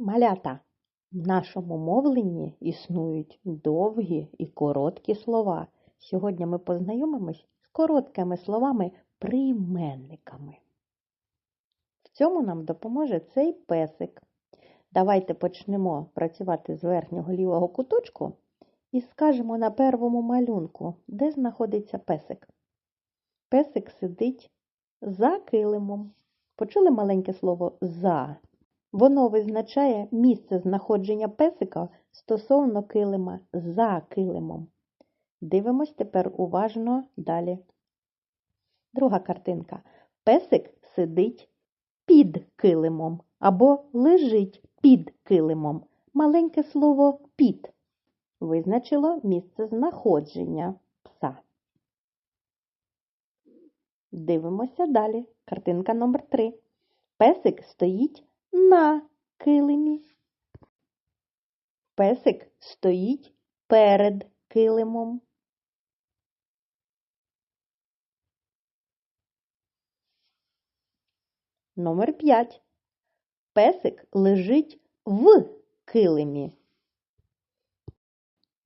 Малята. В нашому мовленні існують довгі і короткі слова. Сьогодні ми познайомимось з короткими словами прийменниками. В цьому нам допоможе цей песик. Давайте почнемо працювати з верхнього лівого куточку і скажемо на первому малюнку, де знаходиться песик. Песик сидить за килимом. Почули маленьке слово за? Воно визначає місце знаходження песика стосовно килима за килимом. Дивимось тепер уважно далі. Друга картинка. Песик сидить під килимом або лежить під килимом. Маленьке слово під визначило місце знаходження пса. Дивимося далі. Картинка номер 3. Песик стоїть на килимі. Песик стоїть перед килимом. Номер 5. Песик лежить в килимі.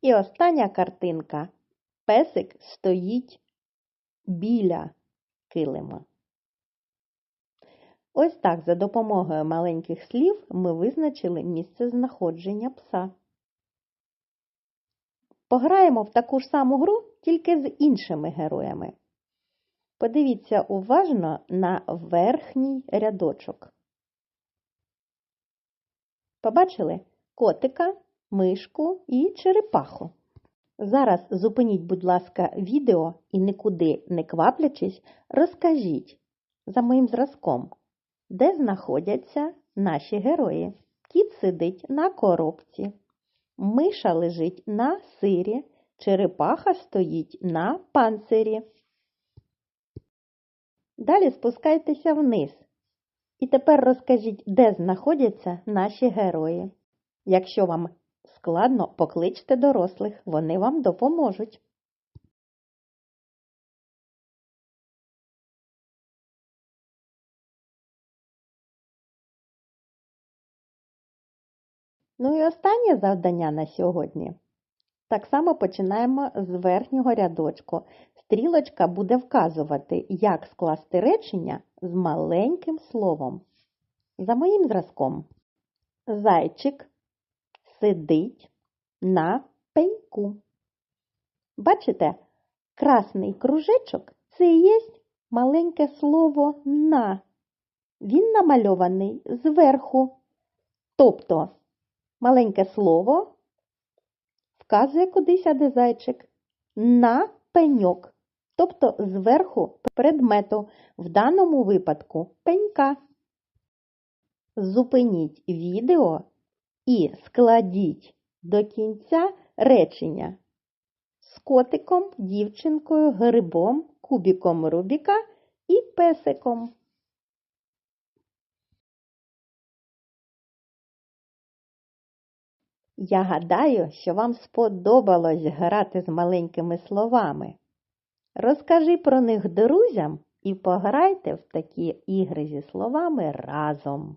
І остання картинка. Песик стоїть біля килима. Ось так за допомогою маленьких слів ми визначили місце знаходження пса. Пограємо в таку ж саму гру, тільки з іншими героями. Подивіться уважно на верхній рядочок. Побачили котика, мишку і черепаху. Зараз зупиніть, будь ласка, відео і нікуди не кваплячись, розкажіть за моїм зразком, де знаходяться наші герої. Кіт сидить на коробці, миша лежить на сирі, черепаха стоїть на панцирі. Далі спускайтеся вниз. І тепер розкажіть, де знаходяться наші герої. Якщо вам складно, покличте дорослих, вони вам допоможуть. Ну і останнє завдання на сьогодні. Так само починаємо з верхнього рядочку. Стрілочка буде вказувати, як скласти речення з маленьким словом. За моїм зразком. Зайчик сидить на пеньку. Бачите, красний кружечок це і є маленьке слово на. Він намальований зверху. Тобто маленьке слово вказує, куди сяде зайчик. На пеньок. Тобто зверху предмету, в даному випадку пенька. Зупиніть відео і складіть до кінця речення з котиком, дівчинкою, грибом, кубіком Рубіка і песиком. Я гадаю, що вам сподобалось грати з маленькими словами. Розкажи про них друзям і пограйте в такі ігри зі словами разом.